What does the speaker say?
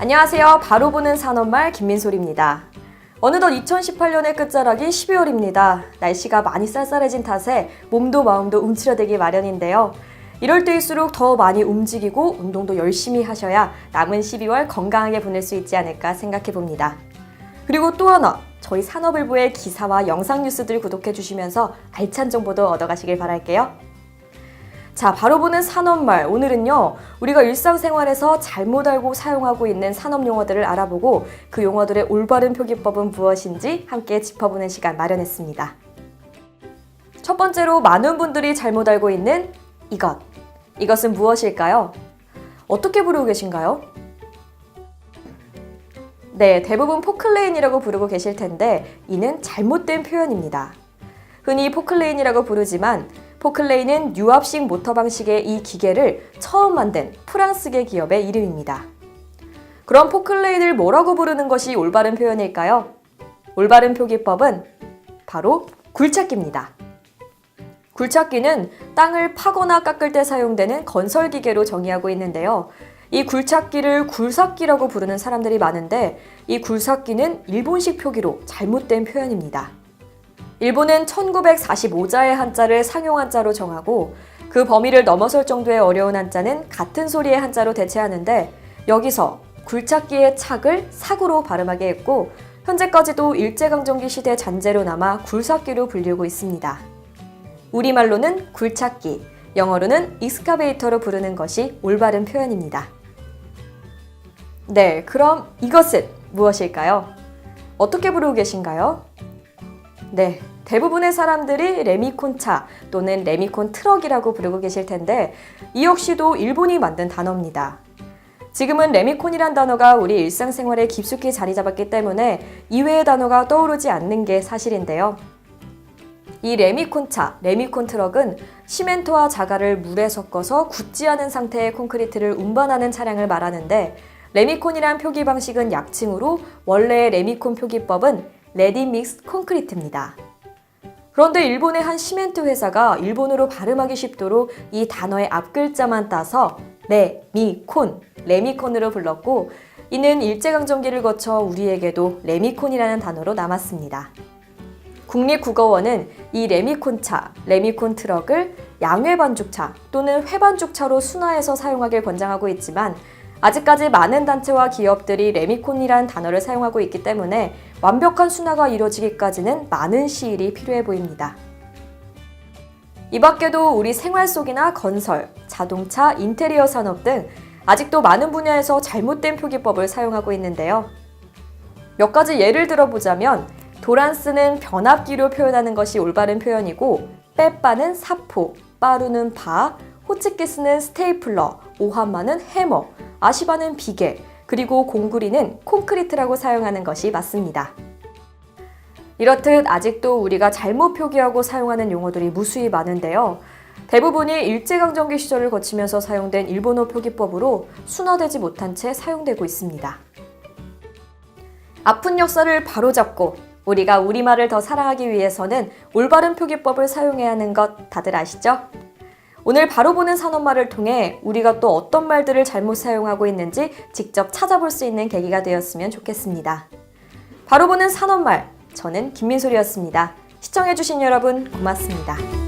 안녕하세요. 바로 보는 산업말 김민솔입니다. 어느덧 2018년의 끝자락이 12월입니다. 날씨가 많이 쌀쌀해진 탓에 몸도 마음도 움츠려들기 마련인데요. 이럴 때일수록 더 많이 움직이고 운동도 열심히 하셔야 남은 12월 건강하게 보낼 수 있지 않을까 생각해 봅니다. 그리고 또 하나, 저희 산업일보의 기사와 영상 뉴스들 구독해 주시면서 알찬 정보도 얻어가시길 바랄게요. 자, 바로 보는 산업말. 오늘은요, 우리가 일상생활에서 잘못 알고 사용하고 있는 산업 용어들을 알아보고 그 용어들의 올바른 표기법은 무엇인지 함께 짚어보는 시간 마련했습니다. 첫 번째로 많은 분들이 잘못 알고 있는 이것. 이것은 무엇일까요? 어떻게 부르고 계신가요? 네, 대부분 포클레인이라고 부르고 계실 텐데 이는 잘못된 표현입니다. 흔히 포클레인이라고 부르지만 포클레인은 유압식 모터 방식의 이 기계를 처음 만든 프랑스계 기업의 이름입니다. 그럼 포클레인을 뭐라고 부르는 것이 올바른 표현일까요? 올바른 표기법은 바로 굴착기입니다. 굴착기는 땅을 파거나 깎을 때 사용되는 건설 기계로 정의하고 있는데요. 이 굴착기를 굴삭기라고 부르는 사람들이 많은데 이 굴삭기는 일본식 표기로 잘못된 표현입니다. 일본은 1945자의 한자를 상용 한자로 정하고 그 범위를 넘어설 정도의 어려운 한자는 같은 소리의 한자로 대체하는데 여기서 굴착기의 착을 사구로 발음하게 했고 현재까지도 일제강점기 시대 잔재로 남아 굴삭기로 불리고 있습니다. 우리말로는 굴착기, 영어로는 익스카베이터로 부르는 것이 올바른 표현입니다. 네, 그럼 이것은 무엇일까요? 어떻게 부르고 계신가요? 네, 대부분의 사람들이 레미콘차 또는 레미콘 트럭이라고 부르고 계실 텐데 이 역시도 일본이 만든 단어입니다. 지금은 레미콘이란 단어가 우리 일상생활에 깊숙이 자리 잡았기 때문에 이외의 단어가 떠오르지 않는 게 사실인데요. 이 레미콘차, 레미콘 트럭은 시멘트와 자갈을 물에 섞어서 굳지 않은 상태의 콘크리트를 운반하는 차량을 말하는데 레미콘이란 표기 방식은 약칭으로 원래의 레미콘 표기법은 레디 믹스 콘크리트입니다. 그런데 일본의 한 시멘트 회사가 일본어로 발음하기 쉽도록 이 단어의 앞글자만 따서 레미콘, 레미콘으로 불렀고 이는 일제강점기를 거쳐 우리에게도 레미콘이라는 단어로 남았습니다. 국립국어원은 이 레미콘차, 레미콘 트럭을 양회 반죽차 또는 회 반죽차로 순화해서 사용하길 권장하고 있지만 아직까지 많은 단체와 기업들이 레미콘이라는 단어를 사용하고 있기 때문에 완벽한 순화가 이루어지기까지는 많은 시일이 필요해 보입니다. 이 밖에도 우리 생활 속이나 건설, 자동차, 인테리어 산업 등 아직도 많은 분야에서 잘못된 표기법을 사용하고 있는데요. 몇 가지 예를 들어보자면 도란스는 변압기로 표현하는 것이 올바른 표현이고 빼빠는 사포, 빠루는 바, 호치키스는 스테이플러, 오한마는 해머, 아시바는 비계, 그리고 공구리는 콘크리트라고 사용하는 것이 맞습니다. 이렇듯 아직도 우리가 잘못 표기하고 사용하는 용어들이 무수히 많은데요. 대부분이 일제강점기 시절을 거치면서 사용된 일본어 표기법으로 순화되지 못한 채 사용되고 있습니다. 아픈 역사를 바로잡고 우리가 우리말을 더 사랑하기 위해서는 올바른 표기법을 사용해야 하는 것 다들 아시죠? 오늘 바로 보는 산업말을 통해 우리가 또 어떤 말들을 잘못 사용하고 있는지 직접 찾아볼 수 있는 계기가 되었으면 좋겠습니다. 바로 보는 산업말, 저는 김민솔이었습니다. 시청해주신 여러분 고맙습니다.